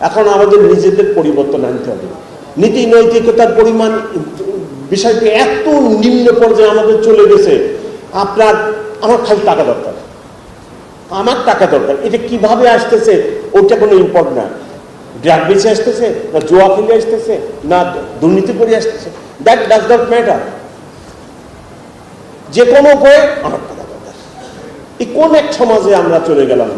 এখন আমাদের নিজেদের পরিবর্তন আনতে হবে। নীতি নৈতিকতার পরিমাণ বিষয়টি এত নিম্ন পর্যায়ে আমাদের চলে গেছে, আপনার, আমার খালি টাকা দরকার। আমার টাকা দরকার। এটা কীভাবে আসতেছে ওটা কোনো ইম্পর্ট না। ড্রাগ বেঁচে আসতেছে, না জোয়া খেলে আসতেছে, না দুর্নীতি করে আসতেছে। দ্যাট ডাজ নট ম্যাটার যে কোনো উপায়ে আমার টাকা দরকার। এই কোন এক সমাজে আমরা চলে গেলাম।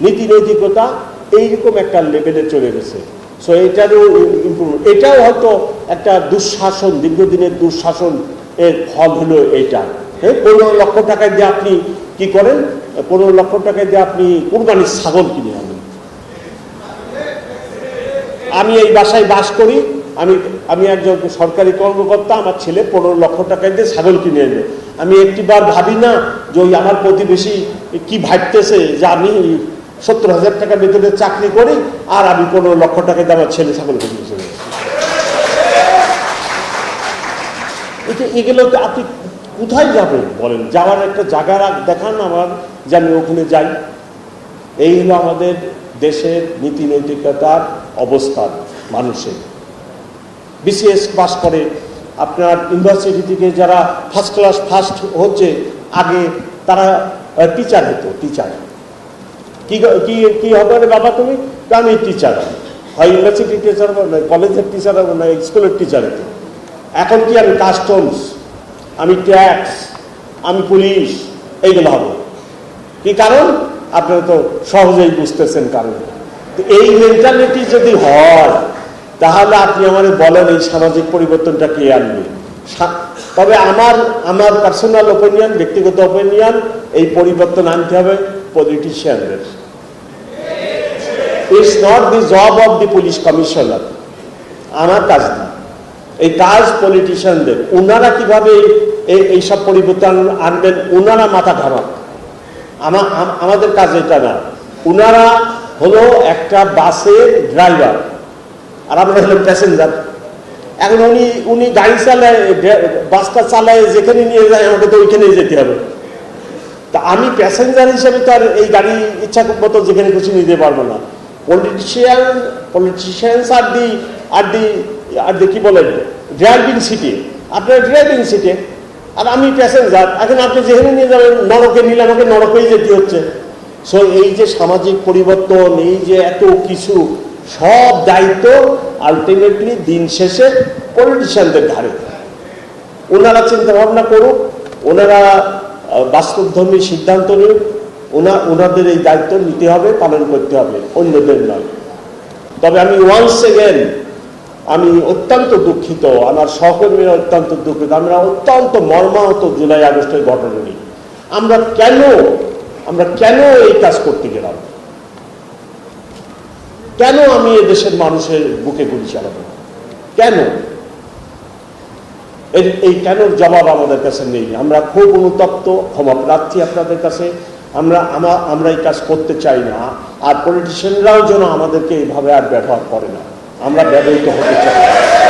নীতি নৈতিকতা এইরকম একটা লেভেলে চলে গেছে। সো এটারও ইম্প্রুভমেন্ট এটাও হয়তো একটা দুঃশাসন, দীর্ঘদিনের দুঃশাসন এর ফল হলো এইটা। হ্যাঁ পনেরো লক্ষ টাকায় দিয়ে আপনি কি করেন? পনেরো লক্ষ টাকায় দিয়ে আপনি কুরবানির ছাগল কিনে আনেন। আমি এই বাসায় বাস করি, আমি আমি একজন সরকারি কর্মকর্তা, আমার ছেলে পনেরো লক্ষ টাকায় দিয়ে ছাগল কিনে এনে আমি একটিবার ভাবি না যে ওই আমার প্রতিবেশী কি ভাবতেছে যে আমি সত্তর হাজার টাকা বেতনে চাকরি করি, আর আমি পনেরো লক্ষ টাকা দিয়ে আমার ছেলে ছাগল কিনে চলে। এটা এগুলোতে আপনি কোথায় যাবেন বলেন? যাওয়ার একটা জায়গা দেখান আমার, যে আমি ওখানে যাই। এই হলো আমাদের দেশের নীতি নৈতিকতার অবস্থান মানুষের। বিসিএস পাস করে, আপনার ইউনিভার্সিটি থেকে যারা ফার্স্ট ক্লাস ফার্স্ট হচ্ছে, আগে তারা টিচার হতো টিচার কি কি হবে রে বাবা তুমি? আমি টিচার হয় ইউনিভার্সিটি টিচার হব, না কলেজের টিচার হব, না স্কুলের টিচার হতো এখন কি আমি কাস্টমস আমি ট্যাক্স আমি পুলিশ এইগুলো হব। কি কারণ? আপনারা তো সহজেই বুঝতেছেন কারণ। তো এই মেন্টালিটি যদি হয়, তাহলে আপনি আমাদের বলেন এই সামাজিক পরিবর্তনটা কে আনবে। তবে আমার আমার পার্সোনাল ওপিনিয়ন ব্যক্তিগত ওপিনিয়ন এই পরিবর্তন আনতে হবে পলিটিশিয়ানদের it's not the job of the police commissioner আমার কাজ না এই কাজ পলিটিশিয়ানদের ওনারা কীভাবে এই- এইসব পরিবর্তন আনবেন ওনারা মাথা ঘামাক। আমা- আমাদের কাজ এটা না। ওনারা হলো একটা বাসের ড্রাইভার আর আমরা হলাম প্যাসেঞ্জার এখন উনি উনি গাড়ি চালায় বাসটা চালায়, যেখানে নিয়ে যায়, আমাকে তো ওইখানেই যেতে হবে। তা আমি প্যাসেঞ্জার হিসেবে তো আর এই গাড়ি ইচ্ছা মতো যেখানে খুশি নিতে পারব না। পলিটিশিয়ান পলিটিশিয়ানস আর দি আর দি আর দি কি বলেন ড্রাইভিং সিটি আপনার ড্রাইভিং সিটে আর আমি প্যাসেঞ্জার এখন আপনি যেখানে নিয়ে যাবেন, নরকে নিলে আমাকে নরকেই যেতে হচ্ছে। সো এই যে সামাজিক পরিবর্তন, এই যে এত কিছু, সব দায়িত্ব আলটিমেটলি দিন শেষে পলিটিশিয়ানদের ধারে ওনারা চিন্তা ভাবনা করুক, ওনারা বাস্তবধর্মী সিদ্ধান্ত নিন ওনা, ওনাদের এই দায়িত্ব নিতে হবে, পালন করতে হবে, অন্যদের নয়। তবে আমি ওয়ান্স এগেন আমি অত্যন্ত দুঃখিত, আমার সহকর্মীরা অত্যন্ত দুঃখিত, আমরা অত্যন্ত মর্মাহত জুলাই আগস্টের ঘটনা নিয়ে। আমরা কেন আমরা কেন এই কাজ করতে গেলাম? কেন আমি এদেশের মানুষের বুকে গুলি চালাবো? কেন? এই কেন জবাব আমাদের কাছে নেই। আমরা খুব অনুতপ্ত, ক্ষমা প্রার্থী আপনাদের কাছে। আমরা আমরা এই কাজ করতে চাই না আর পলিটিশিয়ানরাও যেন আমাদেরকে এইভাবে আর ব্যবহার করে না আমরা ব্যবহৃত হতে চাই না।